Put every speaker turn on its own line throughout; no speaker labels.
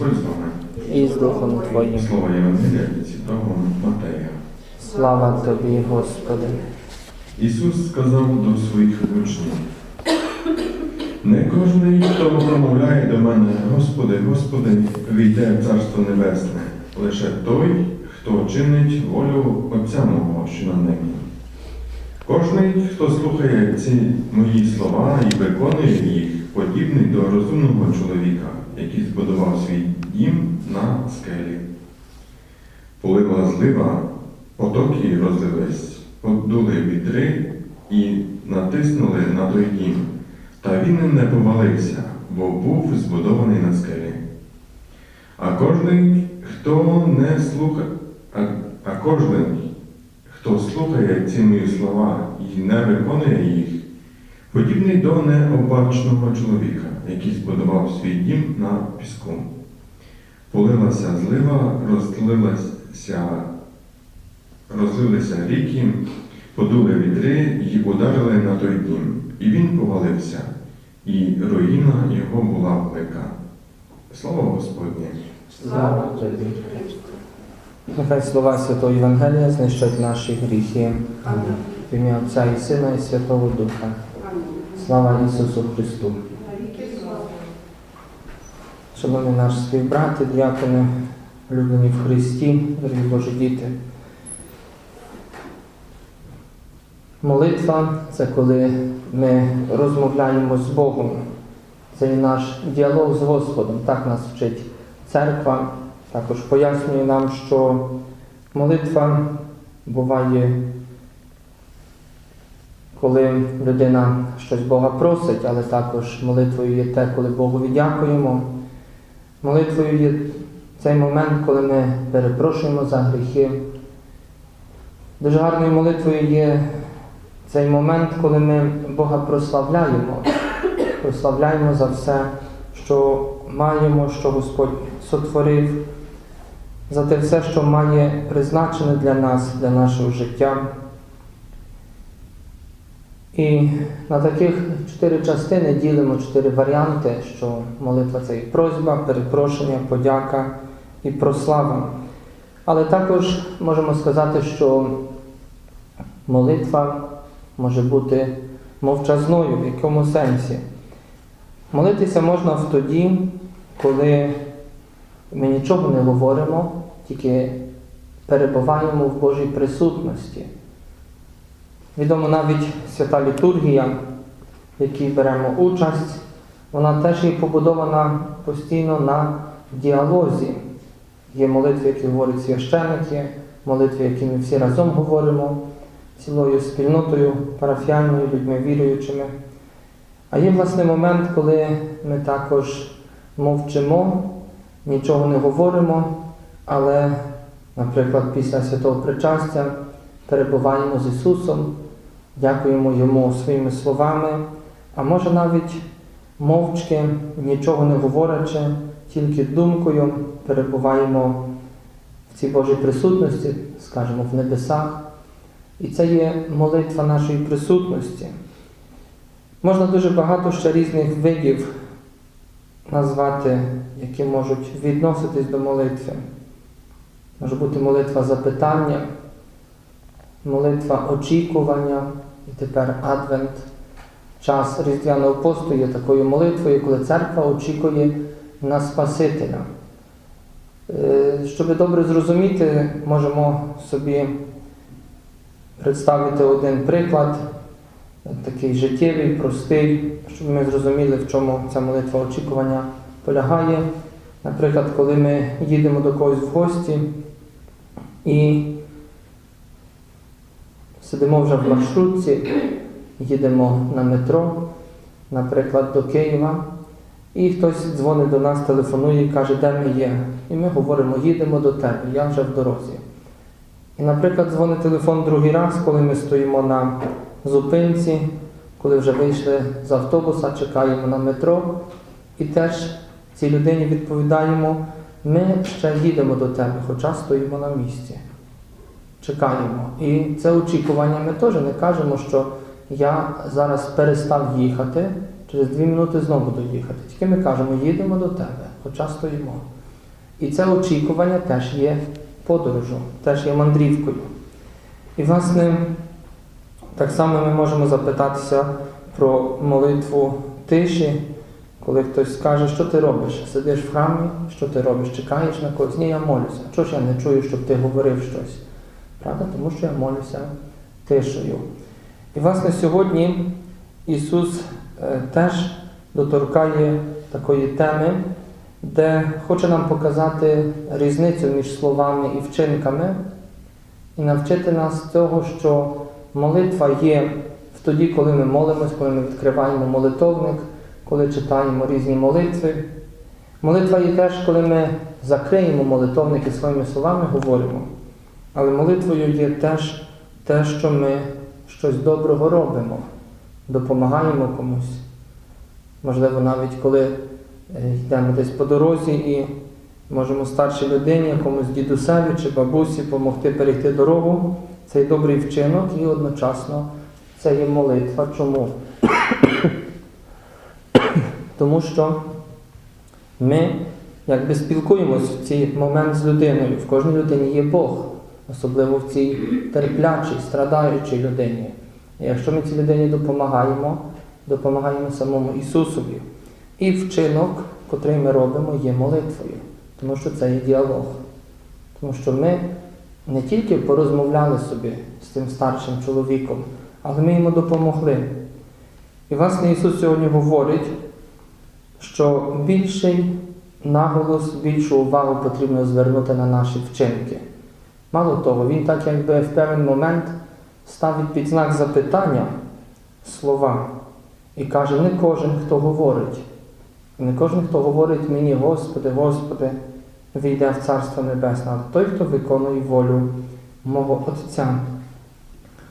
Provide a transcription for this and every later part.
Господь з вами.
і з Духом Твоїм.
Слово Євангелія від Святого Матея.
Слава Тобі, Господи.
Ісус сказав до своїх учнів, не кожний, хто промовляє до мене, Господи, Господи, війде в Царство Небесне, лише той, хто чинить волю Отця мого, що на небі. Кожний, хто слухає ці мої слова і виконує їх, подібний до розумного чоловіка, який збудував свій дім на скелі. Полила злива, потоки розлились, подули вітри і натиснули на той дім. Та він не повалився, бо був збудований на скелі. А кожний, хто не слухає, а, а кожний, хто слухає ці мої слова і не виконує їх, подібний до необачного чоловіка, який збудував свій дім на піску. Полилася злива, розлилася, розлилися ріки, подули вітри і ударили на той дім, і він повалився, і руїна його була велика. Слово Господнє.
Слава Тобі. Нехай слова Святого Євангелія знищать наші гріхи. В ім'я Отця і Сина і Святого Духа. Слава Ісусу Христу. Шановні наші співбрати, дякуни, улюблені в Христі, дорогі Божі діти. Молитва це коли ми розмовляємо з Богом. Це і наш діалог з Господом. Так нас вчить церква. Також пояснює нам, що молитва буває, коли людина щось Бога просить, але також молитвою є те, коли Богу дякуємо. Молитвою є цей момент, коли ми перепрошуємо за гріхи. Дуже гарною молитвою є цей момент, коли ми Бога прославляємо, прославляємо за все, що маємо, що Господь сотворив, за те все, що має призначене для нас, для нашого життя. І на таких чотири частини ділимо чотири варіанти, що молитва це і просьба, перепрошення, подяка і прослава. Але також можемо сказати, що молитва може бути мовчазною, в якому сенсі. Молитися можна в тоді, коли ми нічого не говоримо, тільки перебуваємо в Божій присутності. Відомо навіть свята літургія, в якій беремо участь, вона теж є побудована постійно на діалозі. Є молитви, які говорять священники, молитви, які ми всі разом говоримо, цілою спільнотою, парафіальною, людьми віруючими. А є власне момент, коли ми також мовчимо, нічого не говоримо, але, наприклад, після святого причастя перебуваємо з Ісусом, дякуємо Йому своїми словами, а може навіть мовчки, нічого не говорячи, тільки думкою перебуваємо в цій Божій присутності, скажімо, в небесах. І це є молитва нашої присутності. Можна дуже багато ще різних видів назвати, які можуть відноситись до молитви. Може бути молитва запитання, молитва очікування, і тепер адвент. Час Різдвяного посту є такою молитвою, коли церква очікує на Спасителя. Е, Щоб добре зрозуміти, можемо собі представити один приклад, такий життєвий, простий, щоб ми зрозуміли, в чому ця молитва очікування полягає. Наприклад, коли ми їдемо до когось в гості і сидимо вже в маршрутці, їдемо на метро, наприклад, до Києва, і хтось дзвонить до нас, телефонує і каже, де ми є. І ми говоримо, їдемо до тебе, я вже в дорозі. І, наприклад, дзвонить телефон другий раз, коли ми стоїмо на зупинці, коли вже вийшли з автобуса, чекаємо на метро, і теж цій людині відповідаємо, ми ще їдемо до тебе, хоча стоїмо на місці. Чекаємо. І це очікування ми теж не кажемо, що я зараз перестав їхати, через дві минути знову доїхати. Тільки ми кажемо, їдемо до тебе, хоча стоїмо. І це очікування теж є подорожю, теж є мандрівкою. І, власне, так само ми можемо запитатися про молитву тиші, коли хтось скаже, що ти робиш? Сидиш в храмі, що ти робиш? Чекаєш на когось? Ні, я молюся. Чого ж я не чую, щоб ти говорив щось? Правда? Тому що я молюся тишею. І, власне, сьогодні Ісус е, теж доторкає такої теми, де хоче нам показати різницю між словами і вчинками, і навчити нас того, що молитва є в тоді, коли ми молимось, коли ми відкриваємо молитовник, коли читаємо різні молитви. Молитва є теж, коли ми закриємо молитовник і своїми словами говоримо. Але молитвою є теж те, що ми щось доброго робимо, допомагаємо комусь. Можливо, навіть коли е, йдемо десь по дорозі і можемо старшій людині, якомусь дідусеві чи бабусі допомогти перейти дорогу. Це є добрий вчинок і одночасно це є молитва. Чому? Тому що ми якби спілкуємось в цей момент з людиною. В кожній людині є Бог, особливо в цій терплячій, страдаючій людині. Якщо ми цій людині допомагаємо, допомагаємо самому Ісусові. І вчинок, котрий ми робимо, є молитвою, тому що це є діалог. Тому що ми не тільки порозмовляли собі з цим старшим чоловіком, але ми йому допомогли. І власне Ісус сьогодні говорить, що більший наголос, більшу увагу потрібно звернути на наші вчинки. Мало того, Він так якби в певний момент ставить під знак запитання слова і каже, не кожен, хто говорить. Не кожен, хто говорить мені, Господи, Господи, війде в Царство Небесне, а той, хто виконує волю мого Отця.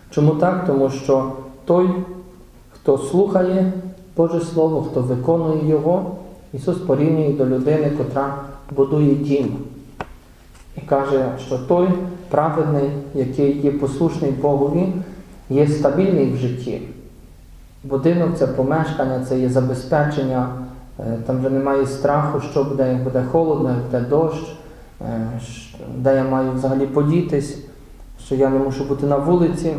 Чому так? Тому що той, хто слухає Боже Слово, хто виконує Його, Ісус порівнює до людини, котра будує дім. І каже, що той праведний, який є послушний Богові, є стабільний в житті. Будинок це помешкання, це є забезпечення, е, там вже немає страху, що буде, як буде холодно, як буде дощ, е, де я маю взагалі подітись, що я не мушу бути на вулиці.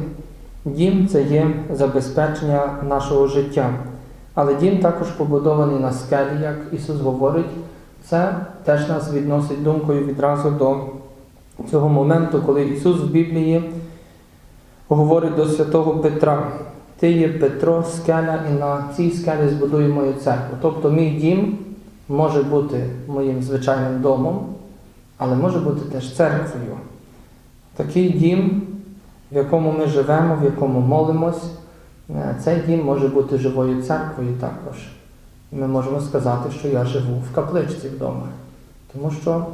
Дім це є забезпечення нашого життя. Але дім також побудований на скелі, як Ісус говорить, це теж нас відносить думкою відразу до цього моменту, коли Ісус в Біблії говорить до святого Петра. Ти є Петро, скеля, і на цій скелі збудую мою церкву. Тобто мій дім може бути моїм звичайним домом, але може бути теж церквою. Такий дім, в якому ми живемо, в якому молимось, е, цей дім може бути живою церквою також. Ми можемо сказати, що я живу в капличці вдома. Тому що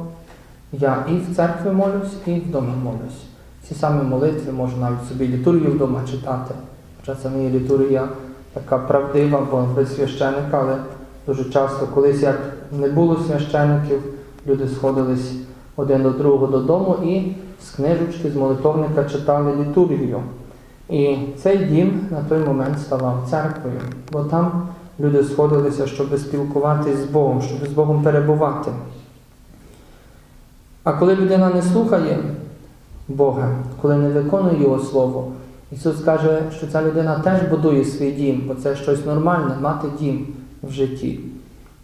я і в церкві молюсь, і вдома молюсь. Ці самі молитви можу навіть собі літургію вдома читати. Хоча це не є літургія така правдива, бо ви священик, але дуже часто, колись як не було священиків, люди сходились один до другого додому і з книжечки, з молитовника читали літургію. І цей дім на той момент ставав церквою, бо там люди сходилися, щоб спілкуватися з Богом, щоб з Богом перебувати. А коли людина не слухає Бога, коли не виконує Його Слово, Ісус каже, що ця людина теж будує свій дім, бо це щось нормальне мати дім в житті.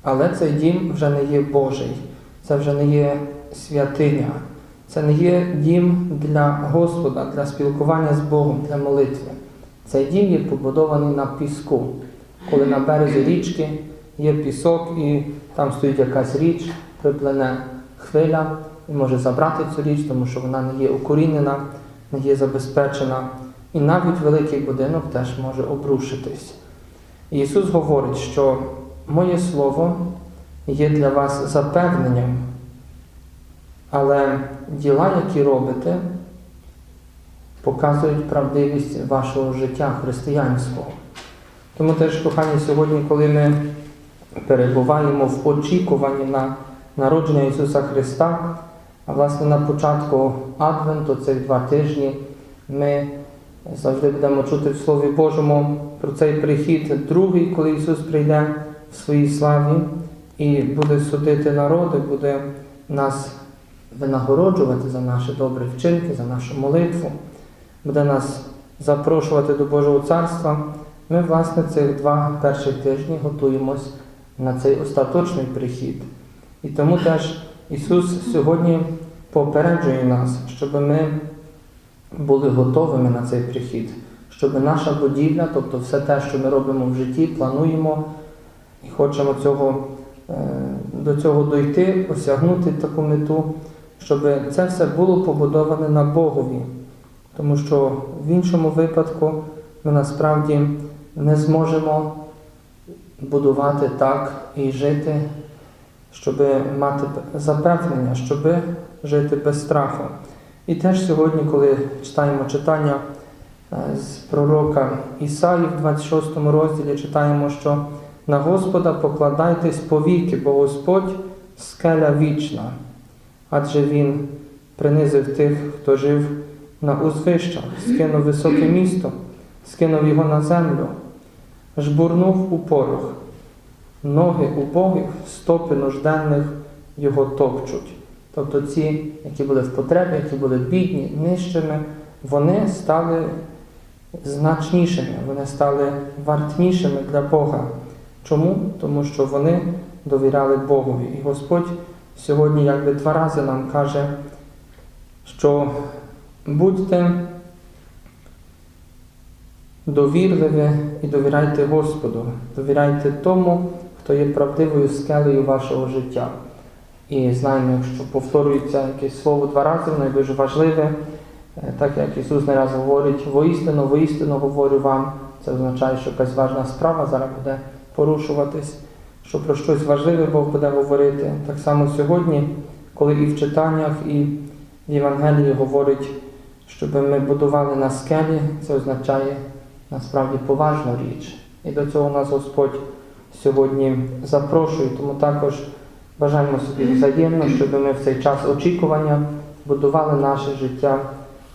Але цей дім вже не є Божий, це вже не є святиня, це не є дім для Господа, для спілкування з Богом, для молитви. Цей дім є побудований на піску. Коли на березі річки є пісок і там стоїть якась річ, приплене хвиля, і може забрати цю річ, тому що вона не є укорінена, не є забезпечена. І навіть великий будинок теж може обрушитись. Ісус говорить, що моє Слово є для вас запевненням, але діла, які робите, показують правдивість вашого життя християнського. Тому теж, кохані, сьогодні, коли ми перебуваємо в очікуванні на народження Ісуса Христа, а власне на початку Адвенту, цих два тижні, ми завжди будемо чути в Слові Божому про цей прихід другий, коли Ісус прийде в своїй славі і буде судити народи, буде нас винагороджувати за наші добрі вчинки, за нашу молитву, буде нас запрошувати до Божого Царства, ми, власне, цих два перших тижні готуємось на цей остаточний прихід. І тому теж Ісус сьогодні попереджує нас, щоб ми були готовими на цей прихід, щоб наша будівля, тобто все те, що ми робимо в житті, плануємо і хочемо цього, е, до цього дойти, осягнути таку мету, щоб це все було побудоване на Богові. Тому що в іншому випадку ми насправді не зможемо будувати так і жити, щоб мати запевнення, щоб жити без страху. І теж сьогодні, коли читаємо читання е, з пророка Ісаї в 26 розділі, читаємо, що на Господа покладайтесь повіки, бо Господь скеля вічна, адже Він принизив тих, хто жив на узвищах, скинув високе місто, скинув його на землю, жбурнув у порох, ноги убогих, стопи нужденних його топчуть. Тобто ці, які були в потребі, які були бідні, нижчими, вони стали значнішими, вони стали вартнішими для Бога. Чому? Тому що вони довіряли Богові. І Господь сьогодні якби два рази нам каже, що будьте довірливі і довіряйте Господу, довіряйте тому, хто є правдивою скелею вашого життя. І знаємо, якщо повторюється якесь слово два рази, воно дуже важливе, Е, так як Ісус не раз говорить, воістину, воістину говорю вам, це означає, що якась важна справа зараз буде порушуватись, що про щось важливе Бог буде говорити. Так само сьогодні, коли і в читаннях, і в Євангелії говорить, щоб ми будували на скелі, це означає насправді поважну річ. І до цього нас Господь сьогодні запрошує, тому також бажаємо собі взаємно, щоб ми в цей час очікування будували наше життя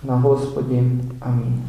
на Господі. Амінь.